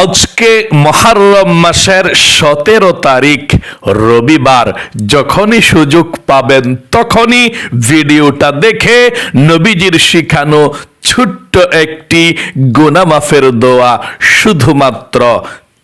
আজকে মহারম মাসের সতেরো তারিখ, রবিবার। যখনই সুযোগ পাবেন, তখনই ভিডিওটা দেখে নবীজির শিখানো ছোট্ট একটি গোনামাফের দোয়া। শুধুমাত্র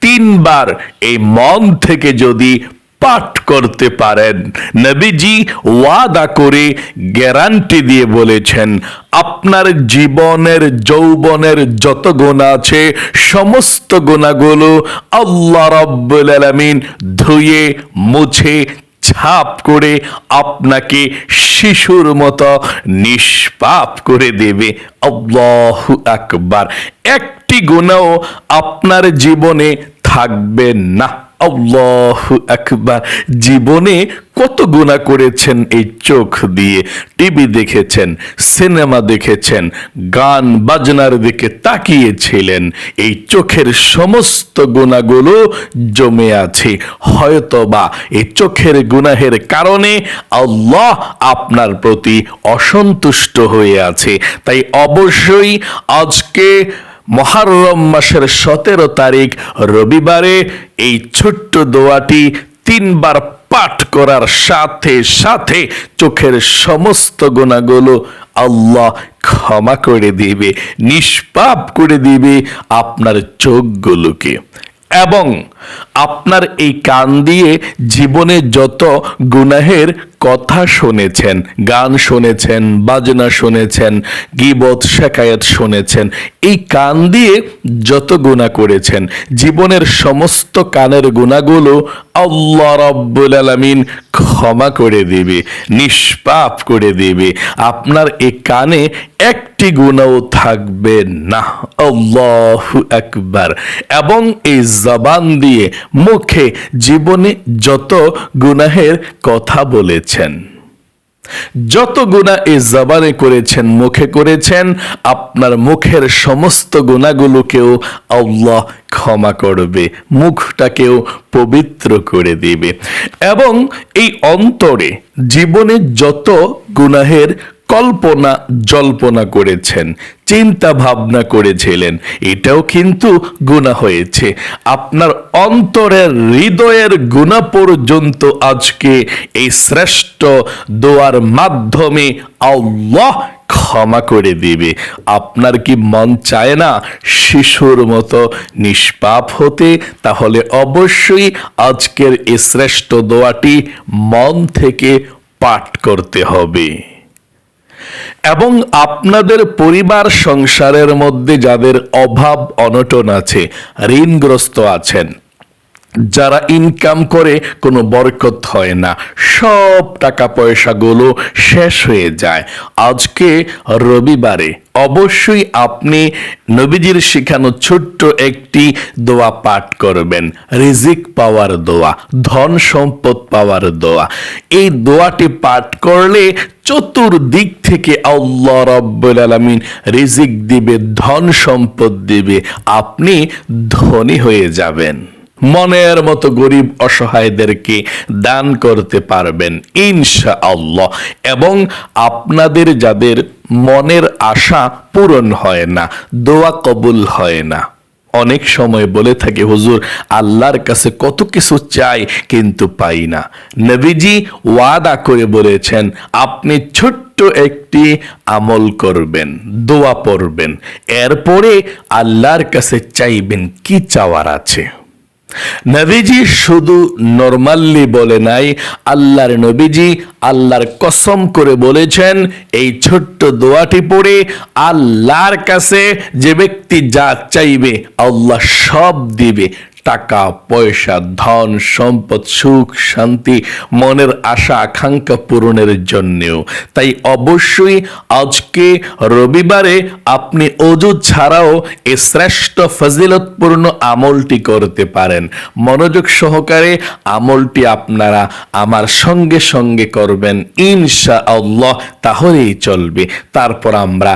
তিনবার এই মন থেকে যদি পাঠ করতে পারেন। নবীজি ওয়াদা করে গ্যারান্টি দিয়ে বলেছেন, আপনার জীবনের, যৌবনের যত গুণা আছে, সমস্ত গোনাগুলো আল্লাহ রব্বুল আলামিন ধুয়ে, মুছে, ছাপ করে আপনাকে শিশুর মতো নিষ্পাপ করে দেবে। আল্লাহু আকবার। একটি গুণাও আপনার জীবনে থাকবে না। আল্লাহু আকবার। জীবনে কত গুণা করেছেন এই চোখ দিয়ে? টিভি দেখেছেন, সিনেমা দেখেছেন, গান বাজনার দিকে তাকিয়েছিলেন। এই চোখের সমস্ত গুণাগুলো জমে আছে। হয়তোবা এই চোখের গুনাহের কারণে আল্লাহ আপনার প্রতি অসন্তুষ্ট হয়ে আছে। তাই অবশ্যই আজকে মহারম মাসের সতেরো তারিখ রবিবারে এই ছোট্ট দোয়াটি তিনবার পাঠ করার সাথে সাথে চোখের সমস্ত গোনাগুলো আল্লাহ ক্ষমা করে দিবে, নিষ্পাপ করে দিবে আপনার চোখগুলোকে। এবং আপনার এই কান দিয়ে জীবনে যত গুনাহের কথা শুনেছেন, গান শুনেছেন, বাজনা শুনেছেন, গিবত, শেখায়ত শুনেছেন, এই কান দিয়ে যত গুণা করেছেন, জীবনের সমস্ত কানের গুণাগুলো আল্লাহ রব্বুল আলামিন ক্ষমা করে দিবে, নিষ্পাপ করে দিবে। আপনার এই কানে একটি গুণাও থাকবে না। আল্লাহু আকবার। এবং এই জবান দিয়ে মুখে জীবনে যত গুনাহের কথা বলেছেন, যত গুণা এই জবানে করেছেন, মুখে করেছেন, আপনার মুখের সমস্ত গুণাগুলোকেও আল্লাহ ক্ষমা করবে, মুখটাকেও পবিত্র করে দিবে। এবং এই অন্তরে জীবনে যত গুনাহের কল্পনা, জল্পনা করেছেন চিন্তা ভাবনা করেছিলেন। এটাও কিন্তু গুণা হয়েছে। আপনার অন্তরের হৃদয়ের গুণা পর্যন্ত আজকে এই শ্রেষ্ঠ দোয়ার মাধ্যমে আল্লাহ ক্ষমা করে দিবে। আপনার কি মন চায় না শিশুর মতো নিষ্পাপ হতে? তাহলে অবশ্যই আজকের এই শ্রেষ্ঠ দোয়াটি মন থেকে পাঠ করতে হবে। এবং আপনাদের পরিবার সংসারের মধ্যে যাদের অভাব অনটন আছে, ঋণগ্রস্ত আছেন, যারা ইনকাম করে কোনো বরকত হয় না, সব টাকা পয়সাগুলো শেষ হয়ে যায়। আজকে রবিবারে অবশ্যই আপনি নবীজির শেখানো ছোট্ট একটি দোয়া পাঠ করবেন। রিজিক পাওয়ার দোয়া, ধন সম্পদ পাওয়ার দোয়া। এই দোয়াটি পাঠ করলে চতুর্দিক থেকে আল্লাহ রব্বুল আলামিন রিজিক দিবে, ধন সম্পদ দিবে, আপনি ধনী হয়ে যাবেন। মনের মতো গরিব অসহায়দেরকে দান করতে পারবেন ইনশা আল্লাহ এবং আপনাদের যাদের মনের আশা পূরণ হয় না, দোয়া কবুল হয় না অনেক সময় বলে থাকে, হুজুর, আল্লাহর কাছে কত কিছু চাই কিন্তু পাই না। নবীজি ওয়াদা করে বলেছেন, আপনি ছোট্ট একটি আমল করবেন, দোয়া পড়বেন। এরপরে আল্লাহর কাছে চাইবেন কি চাওয়ার আছে? নবীজি শুধু নর্মালি বলে নাই, আল্লাহর নবীজি আল্লাহর কসম করে বলেছেন, এই ছোট্ট দোয়াটি পড়ে আল্লাহর কাছে যে ব্যক্তি যা চাইবে, আল্লাহ সব দিবে। টাকা, পয়সা, ধন, সম্পদ, সুখ, শান্তি, মনের আশা, আকাঙ্ক্ষা পূরণের জন্যেও। তাই অবশ্যই আজকে রবিবারে আপনি অজু ছাড়াও এ শ্রেষ্ঠ ফজিলতপূর্ণ আমলটি করতে পারেন। মনোযোগ সহকারে আমলটি আপনারা আমার সঙ্গে সঙ্গে করবেন। ইনশা আল্লাহ তাহলেই চলবে। তারপর আমরা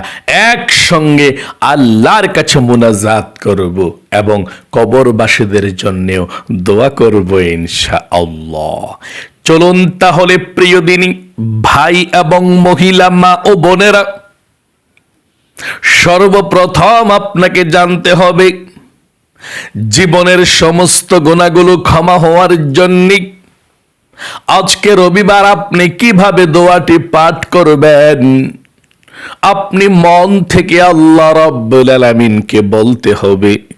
একসঙ্গে আল্লাহর কাছে মুনাজাত করব। এবং কবরবাসীদের জন্যেও দোয়া করব ইনশা আল্লাহ চলুন তাহলে প্রিয় দিনী, ভাই এবং মহিলা, মা ও বোনেরা, সর্বপ্রথম আপনাকে জানতে হবে, জীবনের সমস্ত গুণাগুলো ক্ষমা হওয়ার জন্য আজকে রবিবার আপনি কীভাবে দোয়াটি পাঠ করবেন? আপনি মন থেকে আল্লাহ রব্বুল আলামিনকে বলতে হবে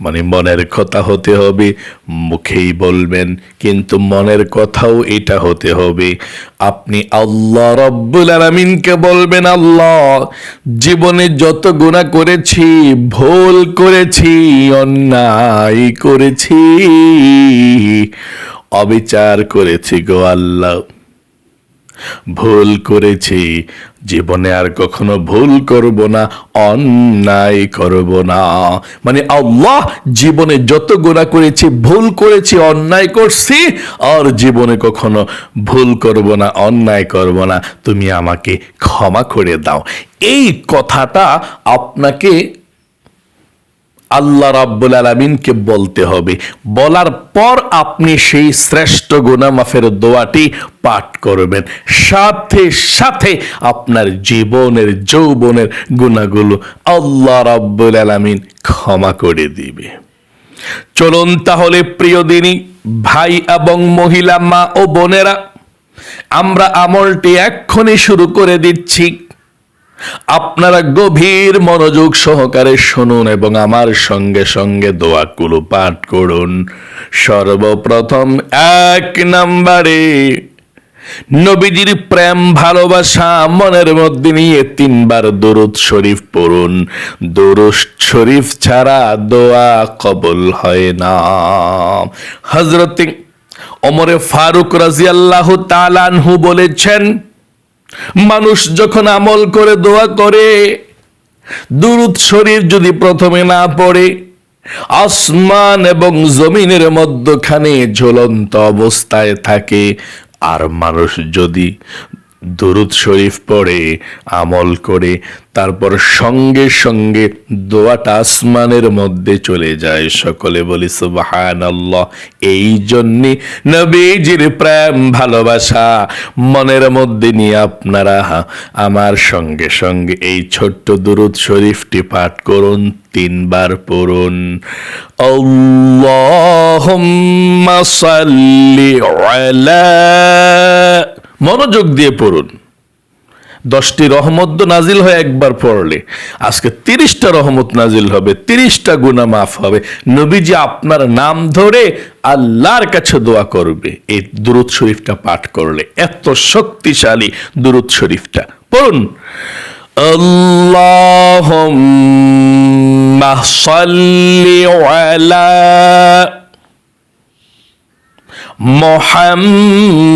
মানে মনের কথা হতে হবে, মুখেই বলবেন, কিন্তু মনের কথাও এটা হতে হবে। আপনি আল্লাহ রব্বুল আলামিনকে বলবেন, আল্লাহ, জীবনে যত গুণা করেছি, ভুল করেছি, অন্যায় করেছি, অবিচার করেছি গো আল্লাহ। ভুল করেছি। জীবনে আর কখনো ভুল করব না, অন্যায় করব না। মানে আল্লাহ জীবনে যত গোনা করেছি, ভুল করেছি, অন্যায় করছি, আর জীবনে কখনো ভুল করব না, অন্যায় করব না। তুমি আমাকে ক্ষমা করে দাও। এই কথাটা আপনাকে আল্লাহ রাব্বুল আলমিনকে বলতে হবে। বলার পর আপনি সেই শ্রেষ্ঠ গুনামাফের দোয়াটি পাঠ করবেন। সাথে সাথে আপনার জীবনের, যৌবনের গুণাগুলো আল্লাহ রাব্বুল আলমিন ক্ষমা করে দিবে। চলুন তাহলে প্রিয় দিনী, ভাই এবং মহিলা মা ও বোনেরা, আমরা আমলটি এক্ষুনি শুরু করে দিচ্ছি। আপনারা গভীর মনোযোগ সহকারে শুনুন এবং আমার সঙ্গে সঙ্গে দোয়াগুলো পাঠ করুন। সর্বপ্রথম এক নম্বরে, নবীজির প্রেম, ভালোবাসা, মনের মধ্যে নিয়ে তিনবার দরুদ শরীফ পড়ুন। দরুদ শরীফ ছাড়া দোয়া কবল হয় না। হজরত ওমরে ফারুক রাজিয়াল্লাহ তালানহু বলেছেন মানুষ যখন আমল করে, দোয়া করে, দুরুদ শরীর যদি প্রথমে না পড়ে, আসমান এবং জমিনের মধ্যখানে ঝুলন্ত অবস্থায় থাকে, আর মানুষ যদি দুরুদ শরীফ পড়ে, আমল করে তারপর সঙ্গে সঙ্গে দোয়াটা আসমানের মধ্যে চলে যায়। সকলে বলি সুবাহান এই জন্যে নবীজির প্রেম, ভালোবাসা মনের মধ্যে নিয়ে আপনারা আমার সঙ্গে সঙ্গে এই ছোট্ট দুরুদ শরীফটি পাঠ করুন, তিনবার পড়ুন। আল্লাহুম্মা সাল্লি আলা, মনোযোগ দিয়ে পড়ুন। দশটি রহমত তো নাজিল হয় একবার পড়লে আজকে তিরিশটা রহমত নাজিল হবে তিরিশটা গুণা মাফ হবে নবীজি আপনার নাম ধরে আল্লাহর কাছে দোয়া করবে এই দুরুদ শরীফটা পাঠ করলে এত শক্তিশালী দুরুদ শরীফটা পড়ুন আল্লাহুম্মা সাল্লি আলা محمد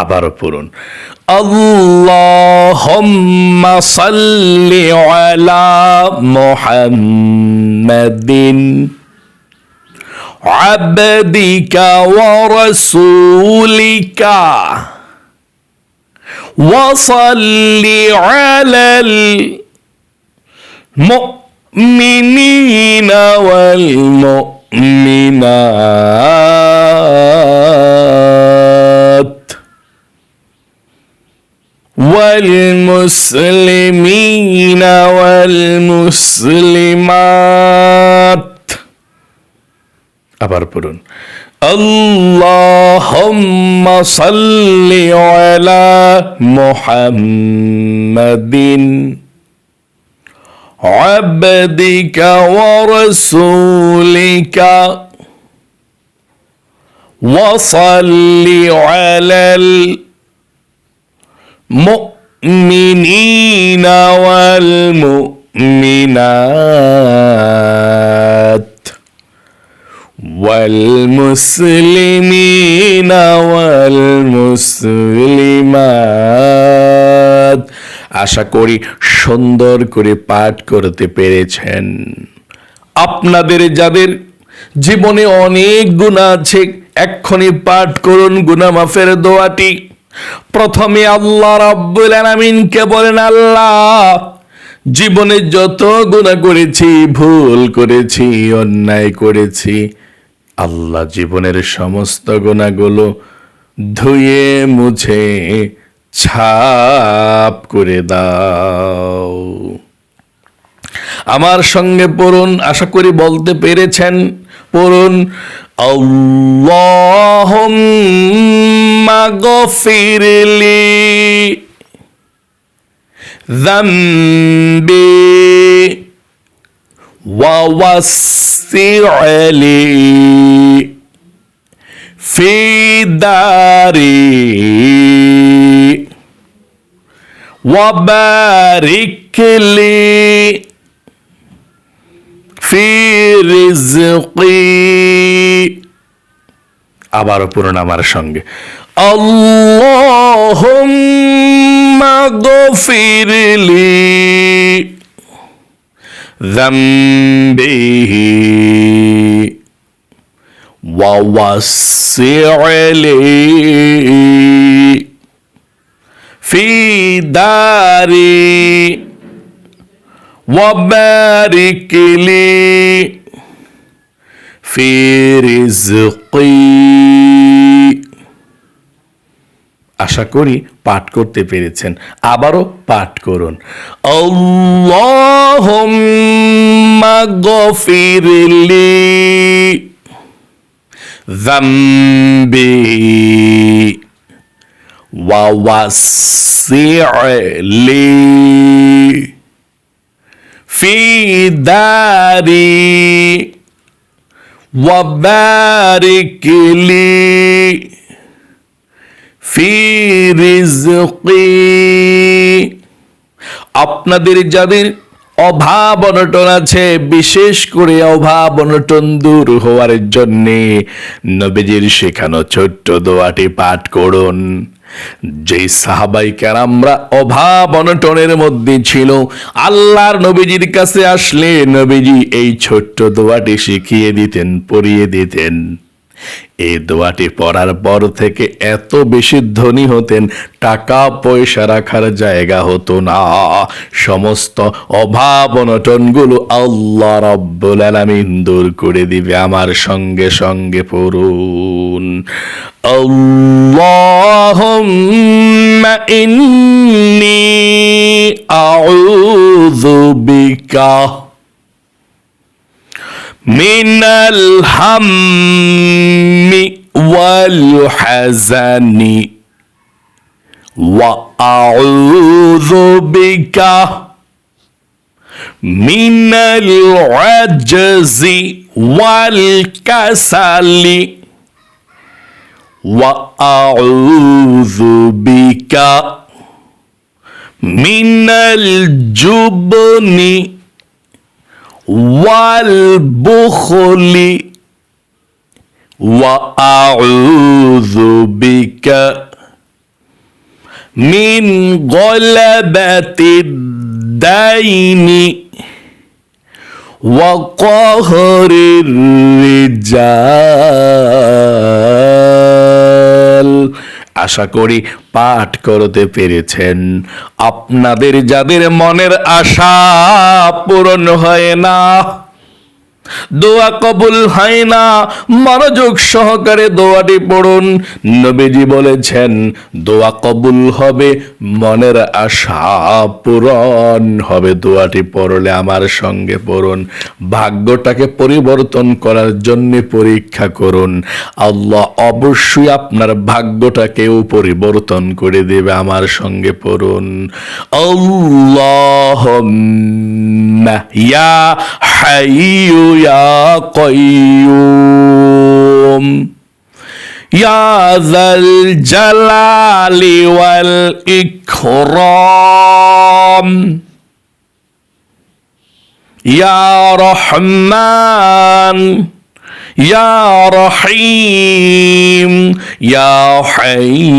আবারও পড়ুন اللهم صل على محمد عبدك ورسولك وصل على المؤمنين والمؤمنات والمسلمين والمسلمات আবার পড়ুন اللهم صل على محمد عبدك ورسولك وصل على المؤمنين والمؤمنات والمسلمين والمسلمات আশা করি সুন্দর করে পাঠ করতে পেরেছেন আপনাদের যাদের জীবনে অনেক গুণা আছে এক্ষুনি পাঠ করুন গুণা মাফের দোয়াটি প্রথমে আল্লাহ রাব্বুল আলামিনকে বলেন, আল্লাহ, জীবনে যত গুণা করেছি, ভুল করেছি, অন্যায় করেছি, আল্লাহ জীবনের সমস্ত গুণাগুলো ধুয়ে, মুছে, ছাপ করে দাও। আমার সঙ্গে পড়ুন, আশা করি বলতে পেরেছেন। পড়ুন আল্লাহুম্মা গফিরলি ذنبي ووسع لي في داري وبارك لي في رزقي আবারও পুরন আমার সঙ্গে আল্লাহুম্মা গফিরলি ذنبه ووسع لي في داري وبارك لي في رزقي আশা করি পাঠ করতে পেরেছেন আবারও পাঠ করুন আল্লাহুম্মা গফিরলি ذنبي ووسع لي في داري وبارك لي في رزقي আপনাদের যাদের অভাব অনটন আছে বিশেষ করে অভাব অনটন দূর হওয়ার জন্যে নবীজির শেখানো ছোট্ট দোয়াটি পাঠ করুন যেই সাহাবাই আমরা অভাব অনটনের মধ্যে ছিল, আল্লাহর নবীজির কাছে আসলে নবীজি এই ছোট্ট দোয়াটি শিখিয়ে দিতেন, পড়িয়ে দিতেন। এই দোয়াটি পড়ার পর থেকে এত বেশি ধনী হতেন, টাকা পয়সা রাখার জায়গা হতো না। সমস্ত অভাব অনটনগুলো আল্লাহ রব্বুল আলামিন দূর করে দিবে আমার সঙ্গে সঙ্গে পড়ুন। আল্লাহুম্মা ইন্নী আউযু বিকা من الهم والحزن. وأعوذ بك من العجز والكسل. وأعوذ بك من الجبن والبخل وأعوذ بك من غلبة الدين وقهر الرجال. আশা করি পাঠ করতে পেরেছেন। আপনাদের যাদের মনের আশা পূরণ হয় না দোয়া কবুল হয় না। মনোযোগ সহকারে দোয়াটি পড়ুন। নবীজি বলেছেন, দোয়া কবুল হবে, মনের আশা পূরণ হবে। দোয়াটি পড়লে আমার সঙ্গে পড়ুন। ভাগ্যটাকে পরিবর্তন করার জন্য পরীক্ষা করুন। আল্লাহ অবশ্যই আপনার ভাগ্যটাকেও পরিবর্তন করে দেবে, আমার সঙ্গে পড়ুন। আল্লাহ ইয়া হাইয়ু ইয়া قيوم يا ذا الجلال والإكرام. يا رحمن يا رحيم يا حي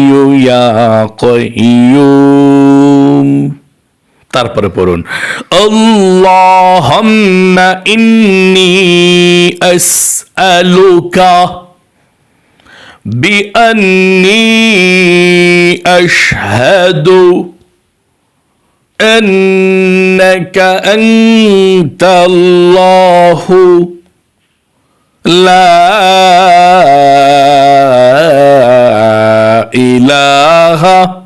يا قيوم. তারপরে পড়ুন আল্লাহুম্মা ইন্নি আসআলুকা বিআন্নি আশহাদু আন্নাকা আনতাল্লাহু লা ইলাহা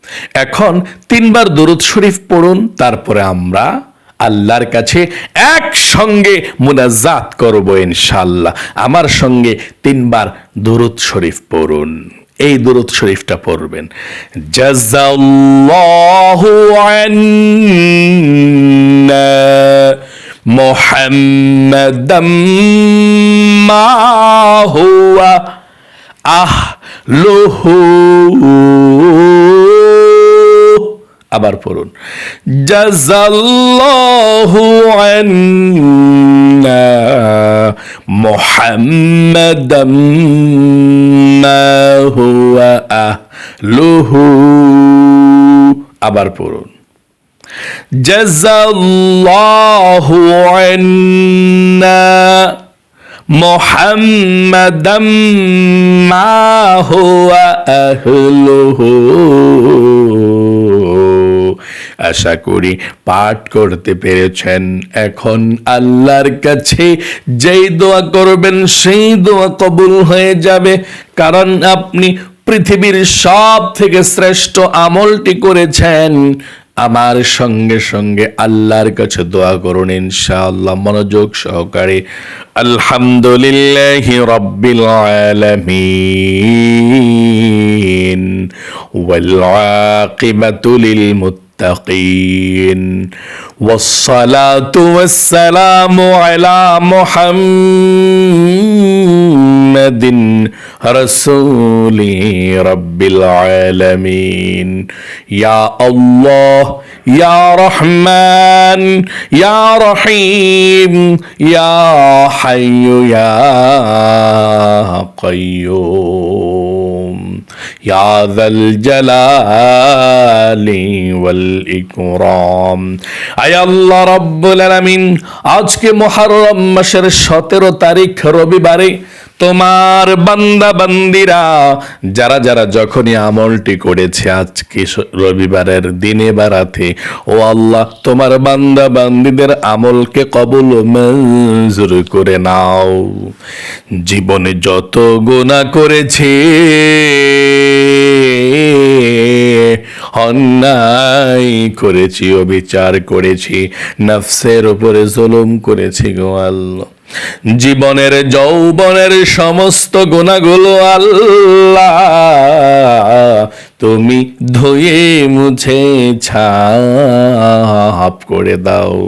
এখন তিনবার দরুদ শরীফ পড়ুন, তারপরে আমরা আল্লাহর কাছে একসঙ্গে মুনাজাত করব ইনশাল্লাহ আমার সঙ্গে তিনবার দরুদ শরীফ পড়ুন। এই দরুদ শরীফটা পড়বেন। জাযাল্লাহু আন্না মুহাম্মাদাম মা হুয়া আহলুহু আবার পড়ুন। জাজাল্লাহু আন্না মুহাম্মাদাম মা হুয়া আহলুহু। আবার পড়ুন। জাজাল্লাহু আন্না মুহাম্মাদাম মা হুয়া আহলুহু। আশা করি পাঠ করতে পেরেছেন। এখন আল্লাহর কাছে যেই দোয়া করবেন, সেই দোয়া কবুল হয়ে যাবে। কারণ আপনি পৃথিবীর সব থেকে শ্রেষ্ঠ আমলটি করেছেন। আমার সঙ্গে সঙ্গে আল্লাহর কাছে দোয়া করুন ইনশাআল্লাহ, মনোযোগ সহকারে। আলহামদুলিল্লাহ রব্বিল আলামিন। والعاقبة للمتقين والصلاة والسلام على محمد رسول رب العالمين. يا الله يا رحمن يا رحيم يا حي يا قيوم. يا ذا الجلال والإكرام আয় আল্লাহ রব্বুল আলামিন আজকে মুহররম মাসের সতেরো তারিখ রবিবারে তোমার বান্দা বান্দিরা, যারা যারা যখনই আমলটি করেছে আজকে রবিবারের দিনে বা রাতে, ও আল্লাহ, তোমার বান্দা বান্দিদের আমলকে কবুল মঞ্জুর করে নাও। জীবনে যত গুণা করেছে, অন্যায় করেছি, অবিচার করেছি, নফসের উপরে জুলুম করেছি গো আল্লাহ। জীবনের যৌবনের সমস্ত গোনাগুলো আল্লাহ তুমি ধুয়ে মুছে ছাপ করে দাও।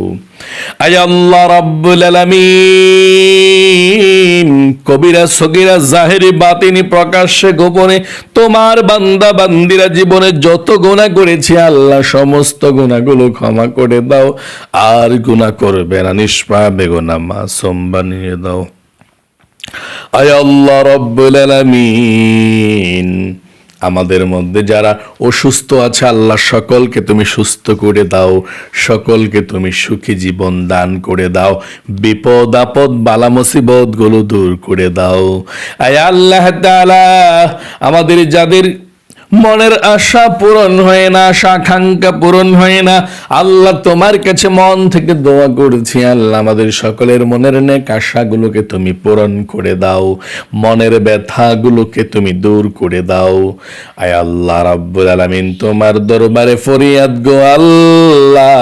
আল্লাহ রাব্বুল আলামিন। কবিরা, সগিরা, জাহেরি, বাতিনি প্রকাশ্যে, গোপনে তোমার বান্দা বান্দিরা জীবনে যত গুনাহ করেছে, আল্লাহ সমস্ত গুনাহগুলো ক্ষমা করে দাও। আর গুনাহ করবে না, নিষ্পাপে গুনাহ মাসুম বানিয়ে দাও। আয় আল্লাহ রব্বুল আলামিন। আমাদের মধ্যে। যারা অসুস্থ আছে, আল্লাহ সকলকে তুমি সুস্থ করে দাও, সকলকে তুমি সুখী জীবন দান করে দাও, বিপদ, আপদ, বালা মুসিবতগুলো দূর করে দাও। আয় আল্লাহ আমাদের যাদের মনের আশা পূরণ হয় না আশা আকাঙ্ক্ষা পূরণ হয় না। আল্লাহ তোমার কাছে মন থেকে দোয়া করছি, আল্লাহ আমাদের সকলের মনের নেক আশাগুলোকে তুমি পূরণ করে দাও। মনের ব্যথাগুলোকে তুমি দূর করে দাও। আয় আল্লাহ রাব্বুল আলামিন, তোমার দরবারে ফরিয়াদ গো আল্লাহ।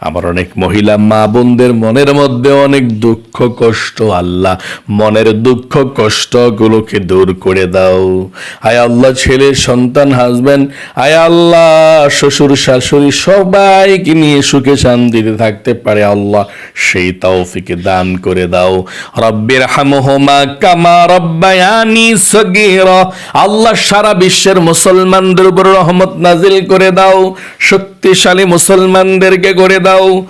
আমার অনেক মহিলা মা বোনদের মনের মধ্যে অনেক দুঃখ, কষ্ট, আল্লাহ। মনের দুঃখ, কষ্টগুলোকে দূর করে দাও। আয় আল্লাহ, ছেলে, সন্তান হাজবেন্ড আয় আল্লাহ, শ্বশুর, শাশুড়ি সবাইকে নিয়ে সুখে শান্তিতে থাকতে পারে আল্লাহ। সেই তৌফিকে দান করে দাও। রব্বির হামহুমা কামা রব্বায়ানি সগীরা। আল্লাহ সারা বিশ্বের মুসলমানদের উপর রহমত নাজিল করে দাও। শক্তিশালী মুসলমানদেরকে করে দাও।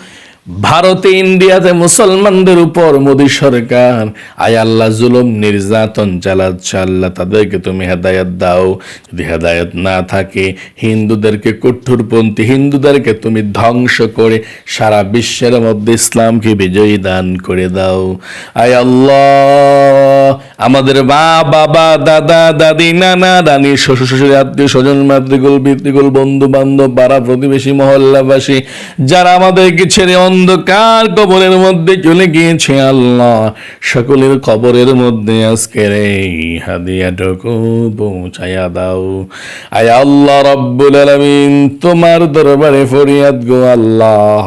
ভারতে, ইন্ডিয়াতে মুসলমানদের উপর মোদী সরকার। আয় আল্লাহ, জুলুম, নির্যাতন চালাচ্ছে আল্লাহ তাদেরকে তুমি হেদায়ত দাও। যদি হেদায়ত না থাকে, হিন্দুদেরকে কঠোরপন্থী হিন্দুদেরকে তুমি ধ্বংস করে সারা বিশ্বের মধ্যে ইসলামকে বিজয়ী দান করে দাও। আয় আল্লাহ আমাদের মা, বাবা, দাদা, দাদি, নানা, রানী, শ্বশুর শ্বশুর, আত্মীয় স্বজন মাতৃকুল পিতৃকুল বন্ধু বান্ধব পাড়া প্রতিবেশী, মহল্লাবাসী, যারা আমাদেরকে ছেড়ে অন্ধকার কবরের মধ্যে চলে গিয়েছে আল্লাহ, সকলের কবরের মধ্যে আজকের এই হাদিয়াটুকু পৌঁছাইয়া দাও। আয় আল্লাহ রব্বুল আলামিন, তোমার দরবারে ফরিয়াদ গো আল্লাহ।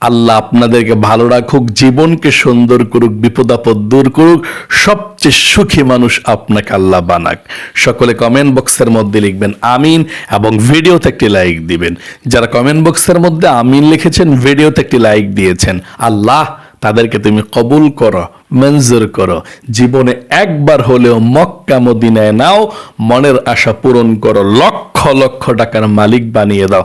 আল্লাহ আপনাদেরকে ভালো রাখুক, জীবনকে সুন্দর করুক বিপদ আপদ দূর করুক, সবচেয়ে সুখী মানুষ আপনাকে আল্লাহ বানাক। সকলে কমেন্ট বক্সের মধ্যে লিখবেন আমিন এবং ভিডিওতে একটি লাইক দিবেন। যারা কমেন্ট বক্সের মধ্যে আমিন লিখেছেন, ভিডিওতে একটি লাইক দিয়েছেন। আল্লাহ তাদেরকে তুমি কবুল করো, মঞ্জুর করো। জীবনে একবার হলেও মক্কা মদিনায় নাও, মনের আশা পূরণ করো, লক্ষ লক্ষ টাকার মালিক বানিয়ে দাও।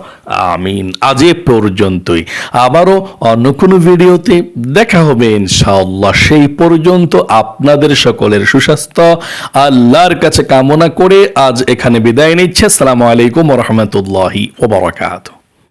আমিন। আজ এ পর্যন্তই। আবারও অন্য কোনো ভিডিওতে দেখা হবে ইনশাআল্লাহ। সেই পর্যন্ত আপনাদের সকলের সুস্বাস্থ্য, আল্লাহর কাছে কামনা করে আজ এখানে বিদায় নিচ্ছে। আসসালামু আলাইকুম রহমতুল্লাহি ওবরাকাতুহ